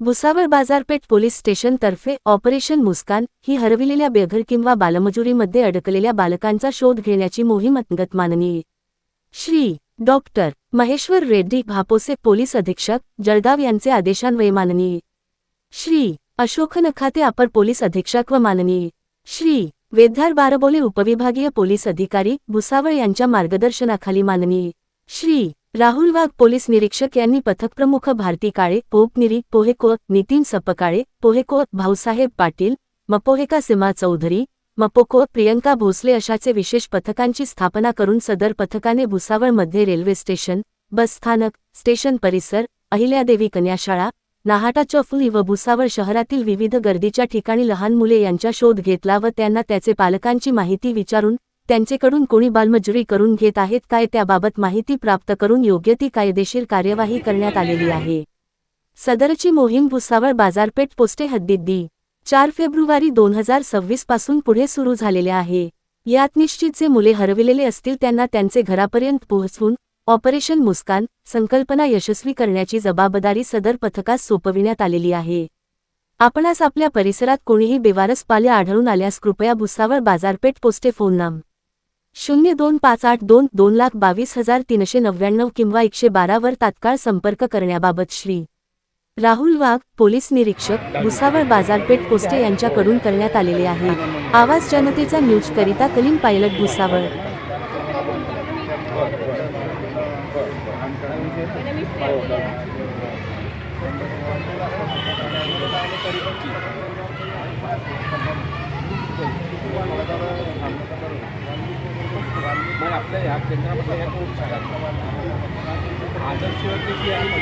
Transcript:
भुसावळ बाजारपेठ police स्टेशनतर्फे operation मुस्कान ही हरविलेल्या बेघर किंवा बालमजुरीमध्ये अडकलेल्या बालकांचा शोध घेण्याची मोहीम अंगत माननीय श्री. डॉक्टर महेश्वर रेड्डी भापोसे पोलीस अधीक्षक जळगाव यांचे आदेशान्वये माननीय श्री. अशोक नखाते अपर पोलीस अधीक्षक व माननीय श्री. वेद्धार बारबोले उपविभागीय पोलीस अधिकारी भुसावळ यांच्या मार्गदर्शनाखाली माननीय श्री. राहुल वाघ पोलीस निरीक्षक यांनी पथकप्रमुख भारती काळे पोपनिरी पोहेको नितीन सपकाळे पोहेको भाऊसाहेब पाटील मपोहेका सीमा चौधरी मपोको प्रियंका भोसले अशाचे विशेष पथकांची स्थापना करून सदर पथकाने भुसावळमध्ये रेल्वे स्टेशन बस स्थानक स्टेशन परिसर अहिल्यादेवी कन्याशाळा नाहाटा चौफुली व भुसावळ शहरातील विविध गर्दीच्या ठिकाणी लहान मुले यांचा शोध घेतला व त्यांना त्याचे पालकांची माहिती विचारून त्यांचेकडून कोणी बालमजुरी करून घेत आहेत काय त्याबाबत माहिती प्राप्त करून योग्य ती कायदेशीर कार्यवाही करण्यात आलेली आहे. सदरची मोहीम भुसावळ बाजारपेठ पोस्टे हद्दीत दी. चार फेब्रुवारी दोन हजार सव्वीसपासून पुढे सुरू झालेले आहे. यात निश्चित जे मुले हरविलेले असतील त्यांना त्यांचे घरापर्यंत पोहोचवून ऑपरेशन मुस्कान संकल्पना यशस्वी करण्याची जबाबदारी सदर पथकास सोपविण्यात आलेली आहे. आपणास आपल्या परिसरात कोणीही बेवारस पाल्या आढळून आल्यास कृपया भुसावळ बाजारपेठ पोस्टे फोन नाम. शून्य दोन पाच आठ दोन दोन लाख बावीस हजार तीनशे नव्याण्णव किंवा एकशे बारावर तात्काळ संपर्क करण्याबाबत श्री. राहुल वाघ पोलीस निरीक्षक भुसावळ बाजारपेठ पोस्टे यांच्याकडून करण्यात आलेले आहे. आवाज जनतेचा न्यूज करिता कलीम पायलट भुसावळ. मग आपल्या ह्या केंद्रामधल्या ह्या दोन शाळा आहेत. आदर्श वैद्यकीय आणि